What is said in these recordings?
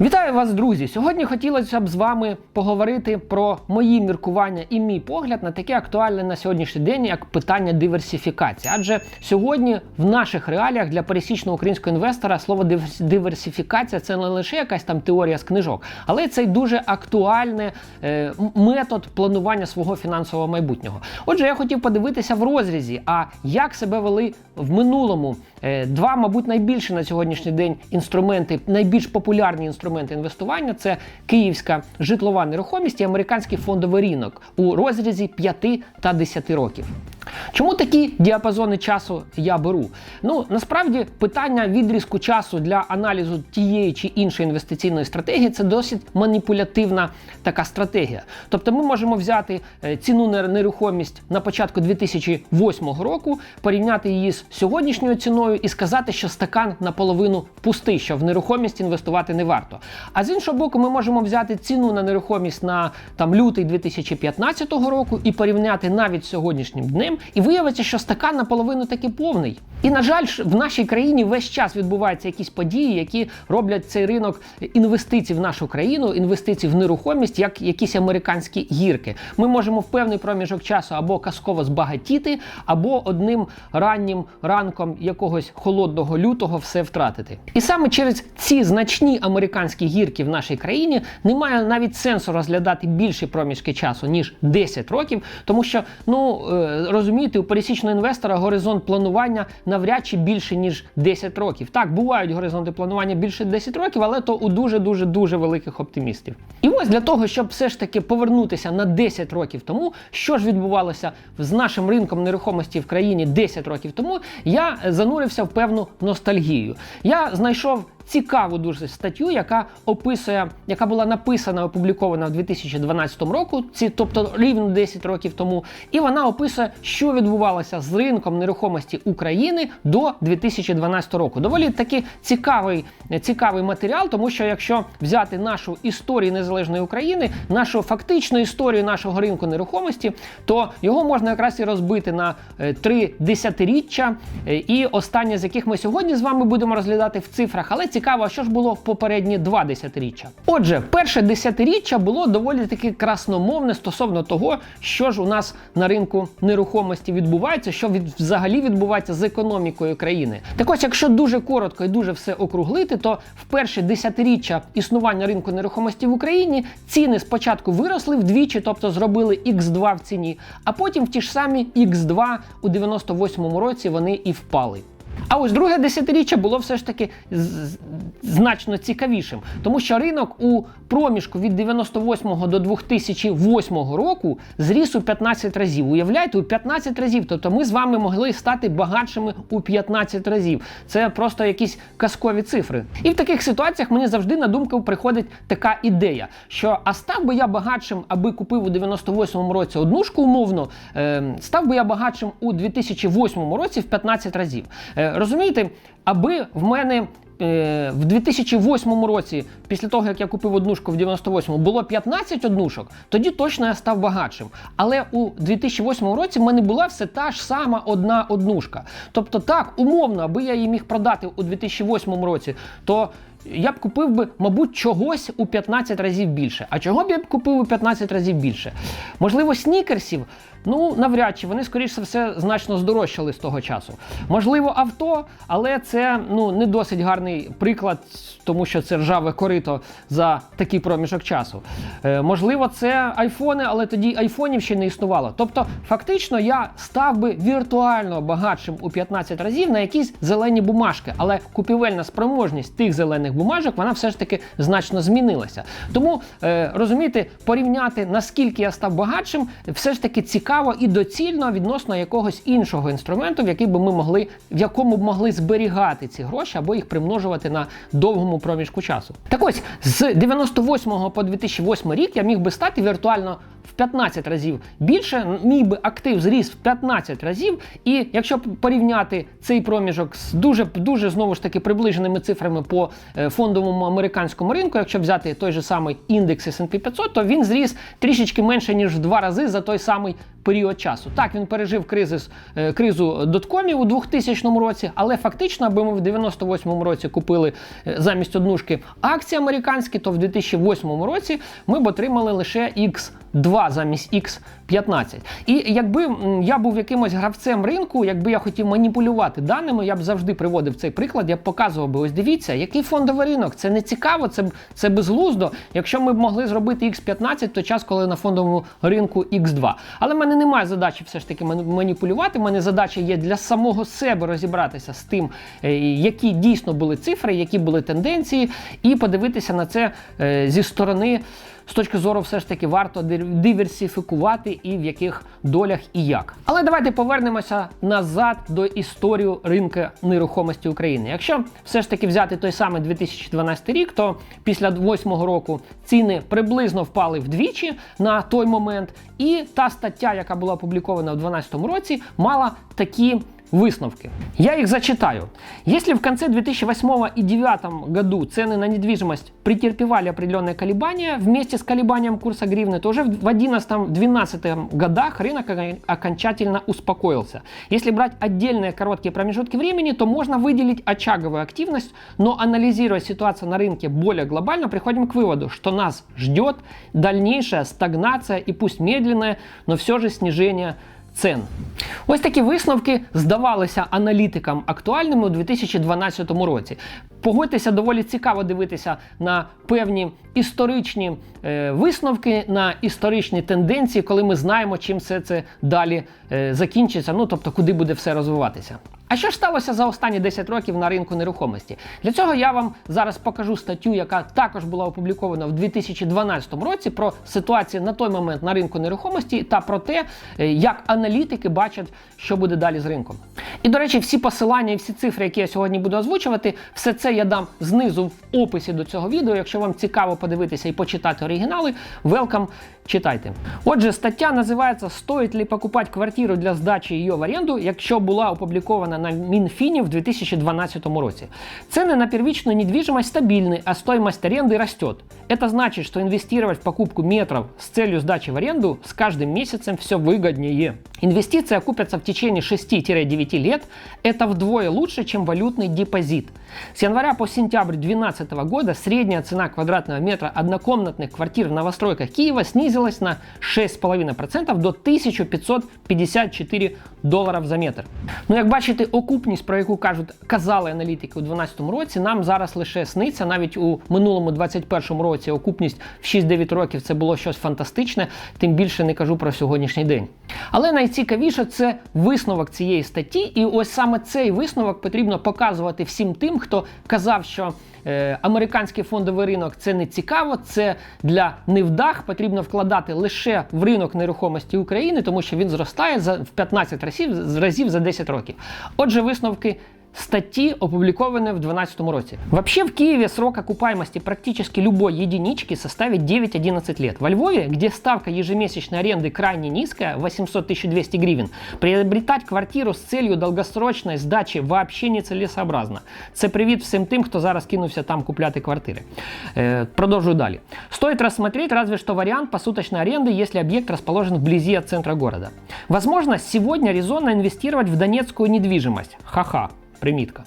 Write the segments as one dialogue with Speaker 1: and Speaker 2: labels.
Speaker 1: Bir tane Вітаю вас, друзі! Сьогодні хотілося б з вами поговорити про мої міркування і мій погляд на таке актуальне на сьогоднішній день, як питання диверсифікації. Адже сьогодні в наших реаліях для пересічного українського інвестора слово диверсифікація це не лише якась там теорія з книжок, але це й дуже актуальний е, метод планування свого фінансового майбутнього. Отже, я хотів подивитися в розрізі, а як себе вели в минулому е, два, мабуть, найбільші на сьогоднішній день інструменти, найбільш популярні інструменти інвестування це київська житлова нерухомість і американський фондовий ринок у розрізі 5 та 10 років. Чому такі діапазони часу я беру? Ну насправді питання відрізку часу для аналізу тієї чи іншої інвестиційної стратегії це досить маніпулятивна така стратегія. Тобто ми можемо взяти е, ціну на нерухомість на початку 2008 року, порівняти її з сьогоднішньою ціною і сказати, що стакан наполовину пустий, що в нерухомість інвестувати не варто. А з іншого боку, ми можемо взяти ціну на нерухомість на там лютий 2015 року і порівняти навіть з сьогоднішнім днем, і виявиться, що стакан наполовину таки повний. І на жаль, в нашій країні весь час відбуваються якісь події, які роблять цей ринок інвестицій в нашу країну, інвестицій в нерухомість, як якісь американські гірки. Ми можемо в певний проміжок часу або казково збагатіти, або одним раннім ранком якогось холодного лютого все втратити. І саме через ці значні американські гірки в нашій країні немає навіть сенсу розглядати більші проміжки часу ніж 10 років, тому що ну е, розумієте, у пересічного інвестора горизонт планування навряд чи більше ніж 10 років. Так, бувають горизонти планування більше 10 років, але то у дуже дуже дуже великих оптимістів. І ось для того, щоб все ж таки повернутися на 10 років тому, що ж відбувалося з нашим ринком нерухомості в країні 10 років тому, я занурився в певну ностальгію. Я знайшов цікаву дуже статтю, яка описує, яка була написана, опублікована в 2012 року, ці, тобто рівно 10 років тому, і вона описує, що відбувалося з ринком нерухомості України до 2012 року. Доволі таки цікавий, цікавий матеріал, тому що якщо взяти нашу історію незалежної України, нашу фактичну історію нашого ринку нерухомості, то його можна якраз і розбити на е, три десятиріччя, е, і останнє з яких ми сьогодні з вами будемо розглядати в цифрах. Але цікаво, що ж було в попередні два десятиріччя. Отже, перше десятиріччя було доволі таки красномовне стосовно того, що ж у нас на ринку нерухомості відбувається, що від, взагалі відбувається з економікою країни. Так ось, якщо дуже коротко і дуже все округлити, то в перше десятиріччя існування ринку нерухомості в Україні ціни спочатку виросли вдвічі, тобто зробили X2 в ціні, а потім в ті ж самі X2 у 98-му році вони і впали. А ось друге десятиріччя було все ж таки значно цікавішим, тому що ринок у проміжку від 98 до 2008 року зріс у 15 разів. Уявляєте, у 15 разів. Тобто ми з вами могли стати багатшими у 15 разів. Це просто якісь казкові цифри. І в таких ситуаціях мені завжди на думку приходить така ідея, що а став би я багатшим, аби купив у 98 році однушку умовно, е, став би я багатшим у 2008 році в 15 разів. Розумієте, аби в мене. е, В 2008 році, після того як я купив однушку в 98-му, було 15 однушок, тоді точно я став багатшим. Але у 2008 році в мене була все та ж сама одна однушка. Тобто, так, умовно, аби я її міг продати у 2008 році, то я б купив би, мабуть, чогось у 15 разів більше. А чого б я б купив у 15 разів більше? Можливо, снікерсів. Ну, навряд чи вони, скоріш за все, значно здорожчали з того часу. Можливо, авто, але це ну не досить гарний приклад, тому що це ржаве корито за такий проміжок часу. Е, можливо, це айфони, але тоді айфонів ще не існувало. Тобто, фактично, я став би віртуально багатшим у 15 разів на якісь зелені бумажки, але купівельна спроможність тих зелених бумажок вона все ж таки значно змінилася. Тому е, розумієте, порівняти наскільки я став багатшим, все ж таки цікаво і доцільно відносно якогось іншого інструменту, в який би ми могли, в якому б могли зберігати ці гроші або їх примножувати на довгому проміжку часу. Так ось з 98 по 2008 рік я міг би стати віртуально в 15 разів більше, мій би актив зріс в 15 разів. І якщо порівняти цей проміжок з дуже дуже знову ж таки приближеними цифрами по е, фондовому американському ринку, якщо взяти той же самий індекс S&P 500, то він зріс трішечки менше ніж в два рази за той самий період часу. Так, він пережив кризис, е, кризу доткомів у 2000 році, але фактично, аби ми в 98 році купили е, замість однушки акції американські, то в 2008 році ми б отримали лише X2 замість X15. І якби я був якимось гравцем ринку, якби я хотів маніпулювати даними, я б завжди приводив цей приклад, я б показував би, ось дивіться, який фондовий ринок. Це не цікаво, це, це безглуздо. Якщо ми б могли зробити X15, то час, коли на фондовому ринку X2. Але в мене немає задачі все ж таки маніпулювати. У мене задача є для самого себе розібратися з тим, е, які дійсно були цифри, які були тенденції, і подивитися на це е, зі сторони. З точки зору, все ж таки варто диверсифікувати і в яких долях і як. Але давайте повернемося назад до історії ринку нерухомості України. Якщо все ж таки взяти той самий 2012 рік, то після 8 року ціни приблизно впали вдвічі на той момент, і та стаття, яка була опублікована в 2012 році, мала такі высновки. Я их зачитаю. Если в конце 2008 и 2009 году цены на недвижимость претерпевали определенные колебания вместе с колебанием курса гривны, то уже в 2011-2012 годах рынок окончательно успокоился. Если брать отдельные короткие промежутки времени, то можно выделить очаговую активность, но анализируя ситуацию на рынке более глобально, приходим к выводу, что нас ждет дальнейшая стагнация и пусть медленная, но все же снижение цен. Ось такі висновки здавалися аналітикам актуальними у 2012 році. Погодьтеся, доволі цікаво дивитися на певні історичні висновки, на історичні тенденції, коли ми знаємо, чим все це далі е, закінчиться, ну тобто куди буде все розвиватися. А що ж сталося за останні 10 років на ринку нерухомості? Для цього я вам зараз покажу статтю, яка також була опублікована в 2012 році про ситуацію на той момент на ринку нерухомості та про те, е, як аналітики бачать, що буде далі з ринком. І до речі, всі посилання і всі цифри, які я сьогодні буду озвучувати, все це я дам знизу в описі до цього відео. Якщо вам цікаво подивитися і почитати оригінали, welcome, читайте. Отже, стаття називається «Стоїть ли покупати квартиру для здачі її в оренду, якщо була опублікована на Мінфіні в 2012 році. Цены на первичную недвижимость стабильны, а стоимость аренды растет. Это значит, что инвестировать в покупку метров с целью сдачи в аренду с каждым месяцем все выгоднее. Инвестиции окупятся в течение 6-9 лет. Это вдвое лучше, чем валютный депозит. С января по сентябрь 2012 года средняя цена квадратного метра однокомнатных квартир в новостройках Киева снизилась на 6,5% до 1554 доларів за метр. Ну, як бачите, окупність, про яку кажуть, казали аналітики у 2012 році, нам зараз лише сниться. Навіть у минулому 21 році окупність в 6-9 років це було щось фантастичне, тим більше не кажу про сьогоднішній день. Але найцікавіше це висновок цієї статті, і ось саме цей висновок потрібно показувати всім тим, хто казав, що е, американський фондовий ринок це не цікаво, це для невдах. Потрібно вкладати лише в ринок нерухомості України, тому що він зростає за в 15 разів, разів за 10 років. Отже, висновки. Статьи, опубликованные в 2012 році. Вообще в Киеве срок окупаемости практически любой единички составит 9-11 лет. Во Львове, где ставка ежемесячной аренды крайне низкая, 800-1200 гривен, приобретать квартиру з целью долгосрочної здачі вообще нецелесообразно. Це привіт всім тим, хто зараз кинувся там купляти квартири. Е, продовжую далі. Стоит рассмотреть разве что вариант посуточной аренды, если объект расположен вблизи от центра города. Возможно, сегодня резонно инвестировать в донецкую недвижимость. Ха-ха. Примітка.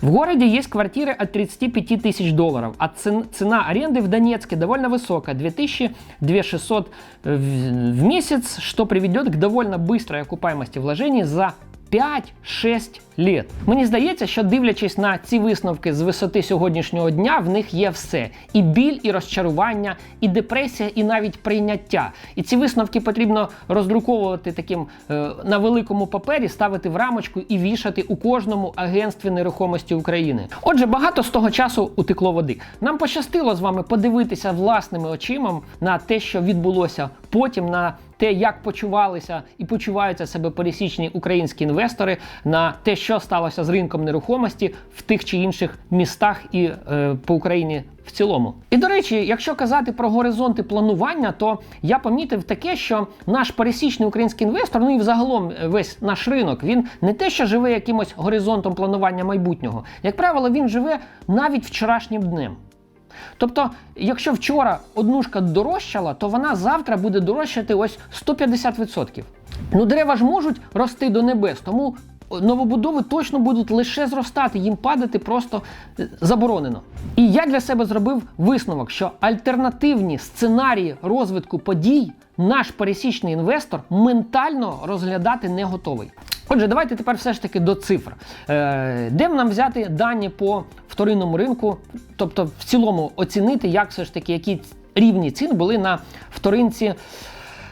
Speaker 1: В городе есть квартиры от 35 тысяч долларов, а цен- цена аренды в Донецке довольно высокая, 2000-2600 в в месяц, что приведет к довольно быстрой окупаемости вложений за 5-6 лет. Мені здається, що дивлячись на ці висновки з висоти сьогоднішнього дня, в них є все: і біль, і розчарування, і депресія, і навіть прийняття. І ці висновки потрібно роздруковувати таким е, на великому папері, ставити в рамочку і вішати у кожному агентстві нерухомості України. Отже, багато з того часу утекло води. Нам пощастило з вами подивитися власними очима на те, що відбулося потім, на те, як почувалися і почуваються себе пересічні українські інвестори, на те, що сталося з ринком нерухомості в тих чи інших містах і е, по Україні в цілому. І до речі, якщо казати про горизонти планування, то я помітив таке, що наш пересічний український інвестор, ну і взагалом весь наш ринок, він не те, що живе якимось горизонтом планування майбутнього. Як правило, він живе навіть вчорашнім днем. Тобто, якщо вчора однушка дорожчала, то вона завтра буде дорожчати ось 150%. Ну, дерева ж можуть рости до небес, тому новобудови точно будуть лише зростати, їм падати просто заборонено. І я для себе зробив висновок, що альтернативні сценарії розвитку подій наш пересічний інвестор ментально розглядати не готовий. Отже, давайте тепер все ж таки до цифр. Е, де нам взяти дані по вторинному ринку, тобто в цілому оцінити, як все ж таки які рівні цін були на вторинці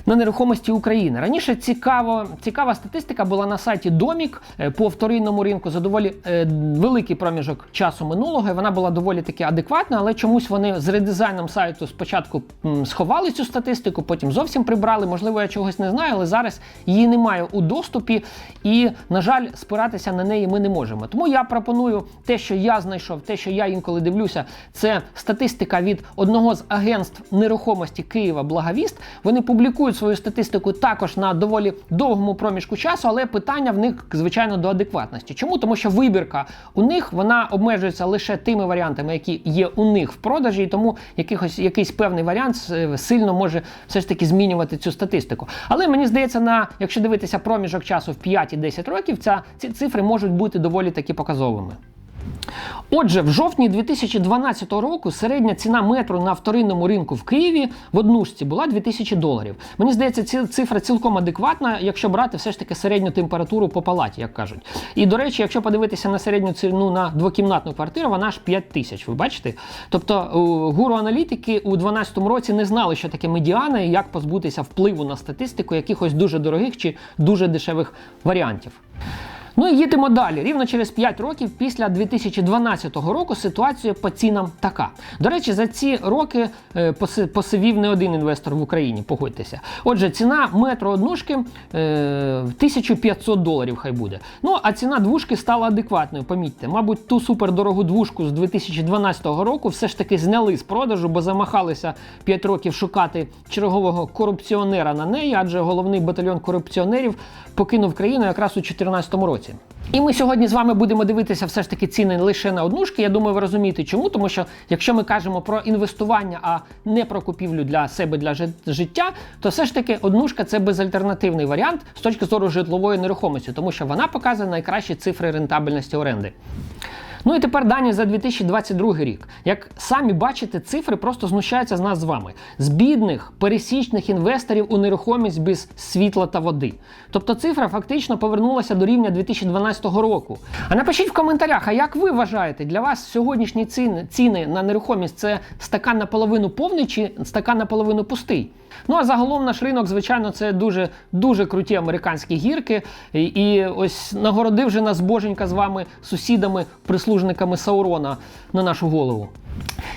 Speaker 1: на нерухомості України. Раніше цікаво, цікава статистика була на сайті Домік е, по вторинному ринку за доволі е, великий проміжок часу минулого. Вона була доволі таки адекватна, але чомусь вони з редизайном сайту спочатку сховали цю статистику, потім зовсім прибрали. Можливо, я чогось не знаю, але зараз її немає у доступі, і, на жаль, спиратися на неї ми не можемо. Тому я пропоную те, що я знайшов, те, що я інколи дивлюся, це статистика від одного з агентств нерухомості Києва Благовіст. Вони публікують свою статистику також на доволі довгому проміжку часу, але питання в них, звичайно, до адекватності. Чому? Тому що вибірка у них вона обмежується лише тими варіантами, які є у них в продажі, і тому якихось якийсь певний варіант е, сильно може все ж таки змінювати цю статистику. Але мені здається, на якщо дивитися проміжок часу в 5 і 10 років, ця ці цифри можуть бути доволі таки показовими. Отже, в жовтні 2012 року середня ціна метру на вторинному ринку в Києві в однушці була 2000 доларів. Мені здається, ці цифра цілком адекватна, якщо брати все ж таки середню температуру по палаті, як кажуть. І до речі, якщо подивитися на середню ціну на двокімнатну квартиру, вона аж 5 тисяч. Ви бачите? Тобто гуру аналітики у 2012 році не знали, що таке медіана і як позбутися впливу на статистику якихось дуже дорогих чи дуже дешевих варіантів. Ну і їдемо далі. Рівно через 5 років після 2012 року ситуація по цінам така. До речі, за ці роки е, посивів не один інвестор в Україні, погодьтеся. Отже, ціна метро однушки е, 1500 доларів хай буде. Ну, а ціна двушки стала адекватною, помітьте. Мабуть, ту супердорогу двушку з 2012 року все ж таки зняли з продажу, бо замахалися 5 років шукати чергового корупціонера на неї, адже головний батальйон корупціонерів покинув країну якраз у 2014 році. І ми сьогодні з вами будемо дивитися все ж таки ціни лише на однушки. Я думаю, ви розумієте, чому. Тому що якщо ми кажемо про інвестування, а не про купівлю для себе для життя, то все ж таки однушка це безальтернативний варіант з точки зору житлової нерухомості, тому що вона показує найкращі цифри рентабельності оренди. Ну і тепер дані за 2022 рік. Як самі бачите, цифри просто знущаються з нас з вами. З бідних пересічних інвесторів у нерухомість без світла та води. Тобто цифра фактично повернулася до рівня 2012 року. А напишіть в коментарях, а як ви вважаєте, для вас сьогоднішні ціни, ціни на нерухомість це стакан наполовину повний чи стакан наполовину пустий? Ну а загалом наш ринок, звичайно, це дуже дуже круті американські гірки. І, і ось нагородив же нас боженька з вами сусідами, прислужниками Саурона на нашу голову.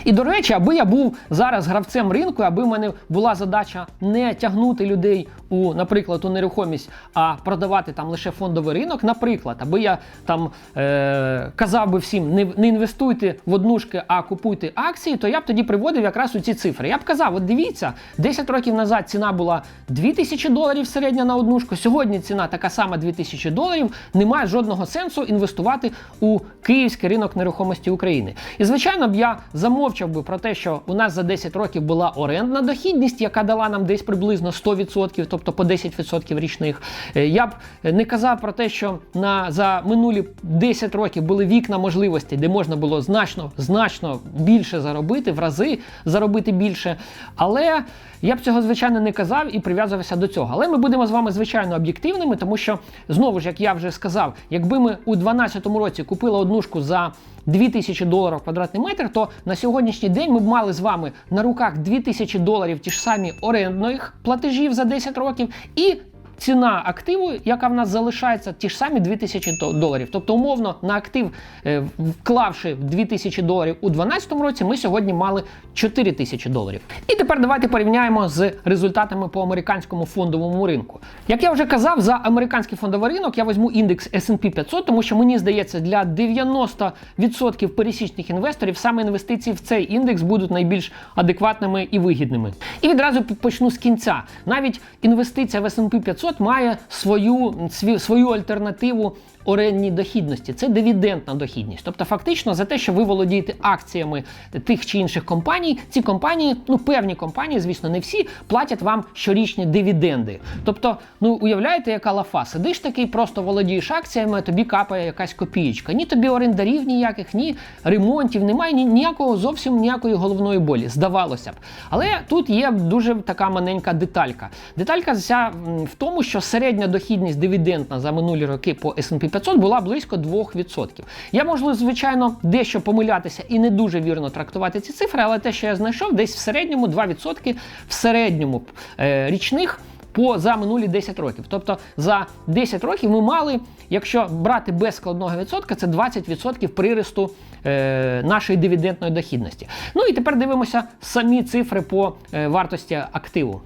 Speaker 1: І до речі, аби я був зараз гравцем ринку, аби в мене була задача не тягнути людей у, наприклад, у нерухомість, а продавати там лише фондовий ринок. Наприклад, аби я там е- казав би всім, не, не інвестуйте в однушки, а купуйте акції, то я б тоді приводив якраз у ці цифри. Я б казав: от дивіться, 10 років назад ціна була 2000 доларів середня на однушку. Сьогодні ціна така сама 2000 доларів. Немає жодного сенсу інвестувати у київський ринок нерухомості України. І звичайно б я замовчав би про те, що у нас за 10 років була орендна дохідність, яка дала нам десь приблизно 100%, тобто по 10% річних. Е, Я б не казав про те, що на за минулі 10 років були вікна можливостей, де можна було значно значно більше заробити, в рази заробити більше. Але я б цього звичайно не казав і прив'язувався до цього. Але ми будемо з вами звичайно об'єктивними, тому що знову ж, як я вже сказав, якби ми у 2012 році купили однушку за 2000 доларів квадратний метр, то на сьогоднішній день ми б мали з вами на руках 2000 доларів ті ж самі орендних платежів за 10 років і. Ціна активу, яка в нас залишається, ті ж самі 2000 доларів. Тобто, умовно, на актив, е, вклавши 2000 доларів у 2012 році, ми сьогодні мали 4000 доларів. І тепер давайте порівняємо з результатами по американському фондовому ринку. Як я вже казав, за американський фондовий ринок я візьму індекс S&P 500, тому що мені здається, для 90% пересічних інвесторів саме інвестиції в цей індекс будуть найбільш адекватними і вигідними. І відразу почну з кінця. Навіть інвестиція в S&P 500 має свою, свою альтернативу орендні дохідності, це дивідендна дохідність. Тобто, фактично, за те, що ви володієте акціями тих чи інших компаній, ці компанії, ну певні компанії, звісно, не всі, платять вам щорічні дивіденди. Тобто, ну уявляєте, яка лафа? Сидиш такий, просто володієш акціями, тобі капає якась копієчка. Ні тобі орендарів ніяких, ні ремонтів, немає ні, ніякого зовсім ніякої головної болі, здавалося б. Але тут є дуже така маленька деталька. Деталька вся в тому, що середня дохідність дивідендна за минулі роки по S&P 500 була близько 2%. Я можу, звичайно, дещо помилятися і не дуже вірно трактувати ці цифри, але те, що я знайшов, десь в середньому 2% в середньому е, річних по за минулі 10 років. Тобто за 10 років ми мали, якщо брати без складного відсотка, це 20% приросту е, нашої дивідендної дохідності. Ну і тепер дивимося самі цифри по е, вартості активу.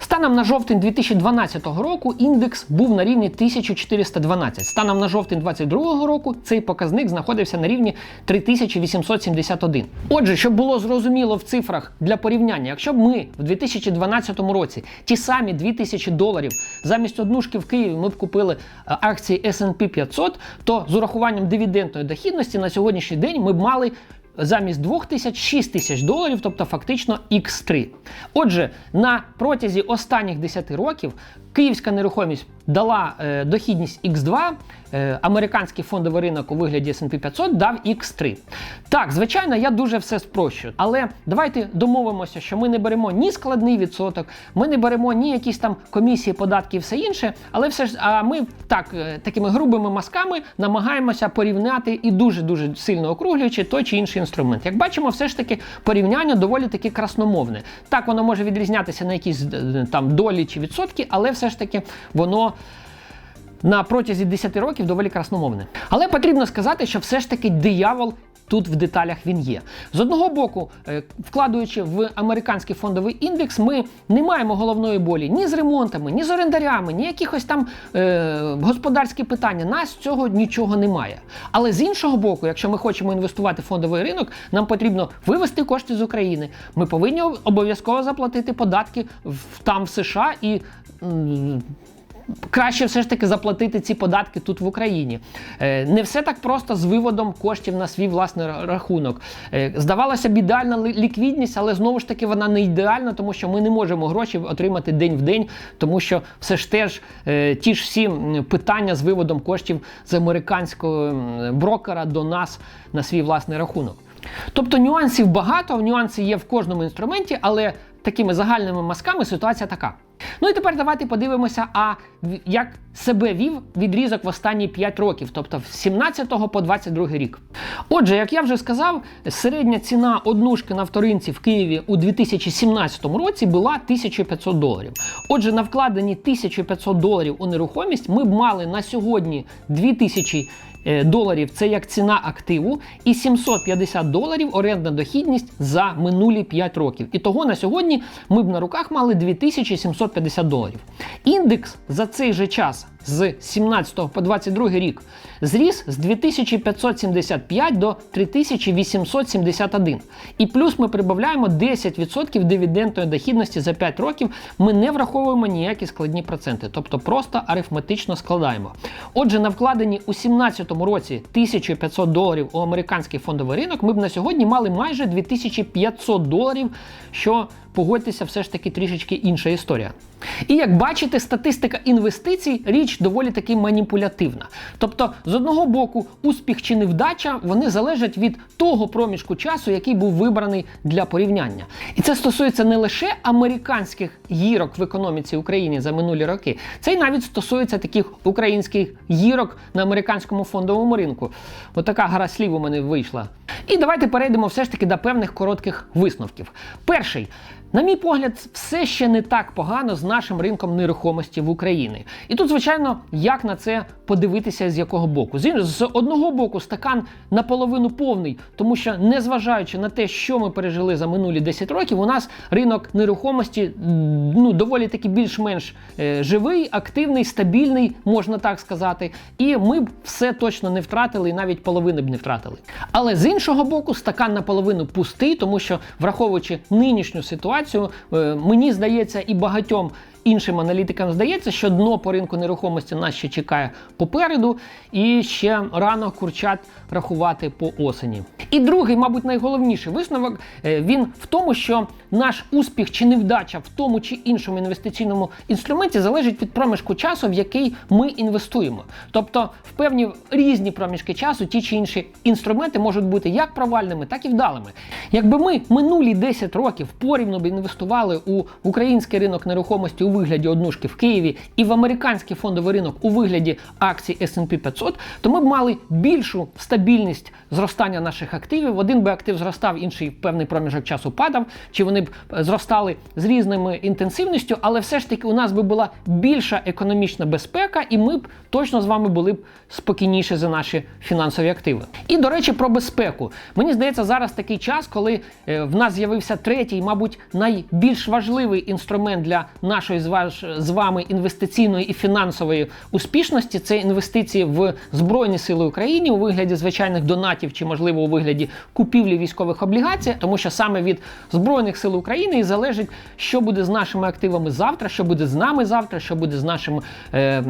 Speaker 1: Станом на жовтень 2012 року індекс був на рівні 1412. Станом на жовтень 2022 року цей показник знаходився на рівні 3871. Отже, щоб було зрозуміло в цифрах для порівняння, якщо б ми в 2012 році ті самі 2000 доларів замість однушки в Києві ми б купили е, акції S&P 500, то з урахуванням дивідендної дохідності на сьогоднішній день ми б мали замість 2 тисяч 6 тисяч доларів, тобто фактично X3. Отже, на протязі останніх 10 років київська нерухомість дала е, дохідність X2, е, американський фондовий ринок у вигляді S&P 500 дав X3. Так, звичайно, я дуже все спрощую, але давайте домовимося, що ми не беремо ні складний відсоток, ми не беремо ні якісь там комісії, податки і все інше, але все ж а ми так е, такими грубими мазками намагаємося порівняти і дуже дуже сильно округлюючи той чи інший інструмент. Як бачимо, все ж таки порівняння доволі таки красномовне. Так, воно може відрізнятися на якісь е, там долі чи відсотки, але все ж таки воно. На протязі 10 років доволі красномовне. Але потрібно сказати, що все ж таки диявол тут в деталях він є. З одного боку, е, вкладаючи в американський фондовий індекс, ми не маємо головної болі ні з ремонтами, ні з орендарями, ні якихось там е, господарські питання. Нас цього нічого немає. Але з іншого боку, якщо ми хочемо інвестувати в фондовий ринок, нам потрібно вивести кошти з України. Ми повинні обов'язково заплатити податки в там в США і. Краще все ж таки заплатити ці податки тут в Україні. Е, Не все так просто з виводом коштів на свій власний рахунок. Е, Здавалося б, ідеальна ліквідність, але знову ж таки вона не ідеальна, тому що ми не можемо гроші отримати день в день, тому що все ж теж е, ті ж всі питання з виводом коштів з американського брокера до нас на свій власний рахунок. Тобто нюансів багато, нюанси є в кожному інструменті, але такими загальними мазками ситуація така. Ну і тепер давайте подивимося, а як себе вів відрізок в останні 5 років, тобто з 17 по 22 рік. Отже, як я вже сказав, середня ціна однушки на вторинці в Києві у 2017 році була 1500 доларів. Отже, на вкладені 1500 доларів у нерухомість ми б мали на сьогодні 2000 е, доларів це як ціна активу, і 750 доларів орендна дохідність за минулі 5 років. І того на сьогодні ми б на руках мали 2750 доларів. Індекс за цей же час з 17 по 22 рік зріс з 2575 до 3871. І плюс ми прибавляємо 10% дивідендної дохідності за 5 років. Ми не враховуємо ніякі складні проценти, тобто просто арифметично складаємо. Отже, на вкладені у 2017 році 1500 доларів у американський фондовий ринок, ми б на сьогодні мали майже 2500 доларів, що погодьтеся, все ж таки трішечки інша історія. І як бачите, статистика інвестицій річ доволі таки маніпулятивна. Тобто, з одного боку, успіх чи невдача вони залежать від того проміжку часу, який був вибраний для порівняння. І це стосується не лише американських гірок в економіці України за минулі роки, це й навіть стосується таких українських гірок на американському фондовому ринку. Отака гра слів у мене вийшла. І давайте перейдемо все ж таки до певних коротких висновків. Перший. На мій погляд, все ще не так погано з нашим ринком нерухомості в Україні. І тут, звичайно, як на це подивитися з якого боку. З, одного боку, стакан наполовину повний, тому що, незважаючи на те, що ми пережили за минулі 10 років, у нас ринок нерухомості ну, доволі таки більш-менш е, живий, активний, стабільний, можна так сказати. І ми б все точно не втратили, і навіть половини б не втратили. Але з іншого боку, стакан наполовину пустий, тому що, враховуючи нинішню ситуацію, е, мені здається, і багатьом іншим аналітикам здається, що дно по ринку нерухомості нас ще чекає попереду, і ще рано курчат рахувати по осені. І другий, мабуть, найголовніший висновок е, він в тому, що наш успіх чи невдача в тому чи іншому інвестиційному інструменті залежить від проміжку часу, в який ми інвестуємо. Тобто, в певні різні проміжки часу ті чи інші інструменти можуть бути як провальними, так і вдалими. Якби ми минулі 10 років порівну б інвестували у український ринок нерухомості у вигляді однушки в Києві і в американський фондовий ринок у вигляді акцій S&P 500, то ми б мали більшу стабільність зростання наших активів. Один би актив зростав, інший певний проміжок часу падав, чи вони б е, зростали з різними інтенсивністю, але все ж таки у нас би була більша економічна безпека, і ми б точно з вами були б спокійніші за наші фінансові активи. І до речі, про безпеку. Мені здається, зараз такий час, коли е, в нас з'явився третій, мабуть, найбільш важливий інструмент для нашої з ваш- з вами інвестиційної і фінансової успішності це інвестиції в Збройні Сили України у вигляді звичайних донатів чи, можливо, у вигляді купівлі військових облігацій, тому що саме від Збройних сил України і залежить, що буде з нашими активами завтра, що буде з нами завтра, що буде з нашими е,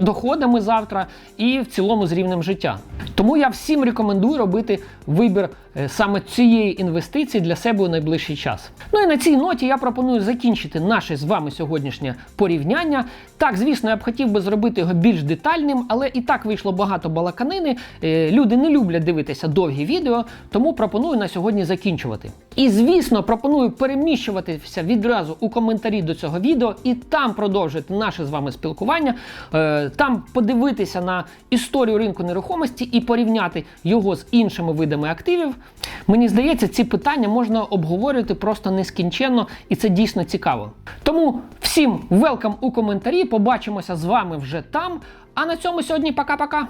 Speaker 1: доходами завтра і в цілому з рівнем життя. Тому я всім рекомендую робити вибір саме цієї інвестиції для себе у найближчий час. Ну і на цій ноті я пропоную закінчити наше з вами сьогоднішнє порівняння. Так, звісно, я б хотів би зробити його більш детальним, але і так вийшло багато балаканини. Е, Люди не люблять дивитися довгі відео, тому пропоную на сьогодні закінчувати. І звісно, пропоную переміщуватися відразу у коментарі до цього відео і там продовжити наше з вами спілкування, е, там подивитися на історію ринку нерухомості і порівняти його з іншими видами активів. Мені здається, ці питання можна обговорювати просто нескінченно, і це дійсно цікаво. Тому всім велкам у коментарі. Побачимося з вами вже там. А на цьому сьогодні пока-пока.